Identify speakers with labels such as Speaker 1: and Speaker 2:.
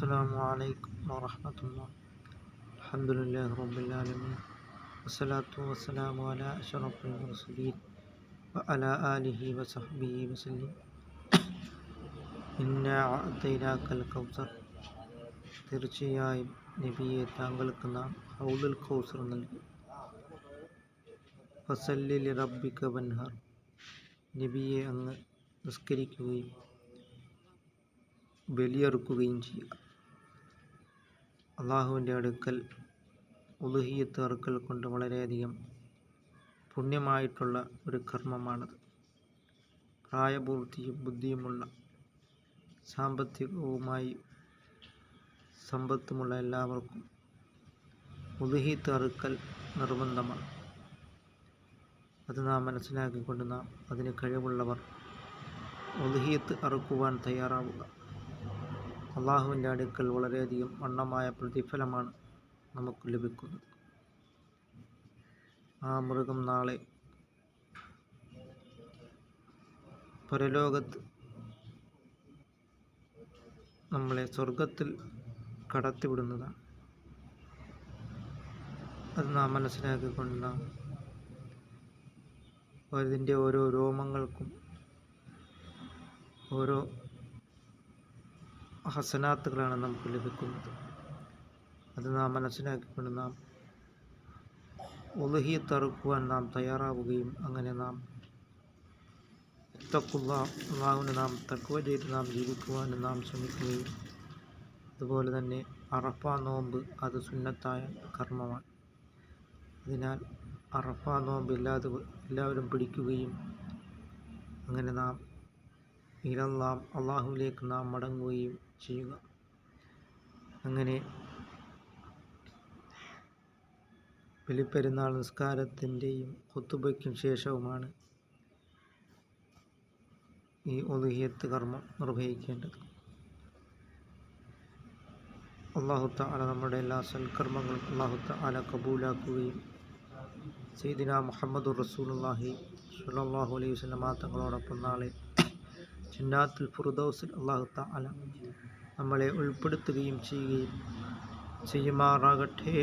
Speaker 1: السلام عليكم ورحمة الله الحمد لله رب العالمين والصلاة والسلام على أشرف المرسلين وعلى آله وصحبه وسلم إنا أعطيناك الكوثر തീർച്ചയായും നബിയെ താങ്കൾക്ക് നാം ഹൗലുൽ കൗസർ നൽകി ഫസല്ലി റബ്ബിക വൻഹർ നബിയെ അങ്ങ് നിസ്കരിക്കുകയും ബലിയെറുക്കുകയും ചെയ്യുക അള്ളാഹുവിന്റെ അടുക്കൽ ഉലുഹിയത്ത് അറുക്കൽ കൊണ്ട് വളരെയധികം പുണ്യമായിട്ടുള്ള ഒരു കർമ്മമാണത്. പ്രായപൂർത്തിയും ബുദ്ധിയുമുള്ള സാമ്പത്തികവുമായി സമ്പത്തുമുള്ള എല്ലാവർക്കും ഉലുഹിയത്ത് അറുക്കൽ നിർബന്ധമാണ്. അത് നാം മനസ്സിലാക്കിക്കൊണ്ട് നാം അതിന് കഴിവുള്ളവർ ഒതുഹിയത്ത് അറുക്കുവാൻ തയ്യാറാവുക. അള്ളാഹുവിന്റെ അടുക്കൽ വളരെയധികം വണ്ണമായ പ്രതിഫലമാണ് നമുക്ക് ലഭിക്കുന്നത്. ആ മൃഗം നാളെ പരലോകത്ത് നമ്മളെ സ്വർഗത്തിൽ കടത്തിവിടുന്നതാണ്. അത് നാം മനസ്സിലാക്കിക്കൊണ്ട് നാം അതിന്റെ ഓരോ രോമങ്ങൾക്കും ഓരോ ഹസനാത്തുകളാണ് നമുക്ക് ലഭിക്കുന്നത്. അത് നാം മനസ്സിലാക്കിക്കൊണ്ട് നാം ഒലുഹി തറുക്കുവാൻ നാം തയ്യാറാവുകയും അങ്ങനെ നാം തക്കുള്ള അള്ളാഹുവിന് നാം തക്കുവ ചെയ്ത് നാം ജീവിക്കുവാനും നാം ശ്രമിക്കുകയും അതുപോലെ തന്നെ അറഫ നോമ്പ് അത് സുന്നത്തായ കർമ്മമാണ്. അതിനാൽ അറഫ നോമ്പ് ഇല്ലാതെ എല്ലാവരും പിടിക്കുകയും അങ്ങനെ നാം ഇലല്ലാം അള്ളാഹുവിലേക്ക് നാം മടങ്ങുകയും ചെയ്യുക. അങ്ങനെ ബലിപ്പെരുന്നാൾ നിസ്കാരത്തിന്റെയും കുത്തുബയ്ക്കും ശേഷവുമാണ് ഈ ഒലുഹിയത്ത് കർമ്മം നിർവഹിക്കേണ്ടത്. അള്ളാഹു താല നമ്മുടെ എല്ലാ സൽക്കർമ്മങ്ങളും അള്ളാഹു താല കബൂലാക്കുകയും സെയ്ദിന മുഹമ്മദ് റസൂലുള്ളാഹി സ്വല്ലല്ലാഹു അലൈഹി വസല്ലമ തങ്ങളോടൊപ്പം നാളെ ജന്നാത്തുൽ ഫുർദൗസിൽ അള്ളാഹു താല നമ്മളെ ഉൾപ്പെടുത്തുകയും ചെയ്യുകയും ചെയ്യുമാറാകട്ടെ.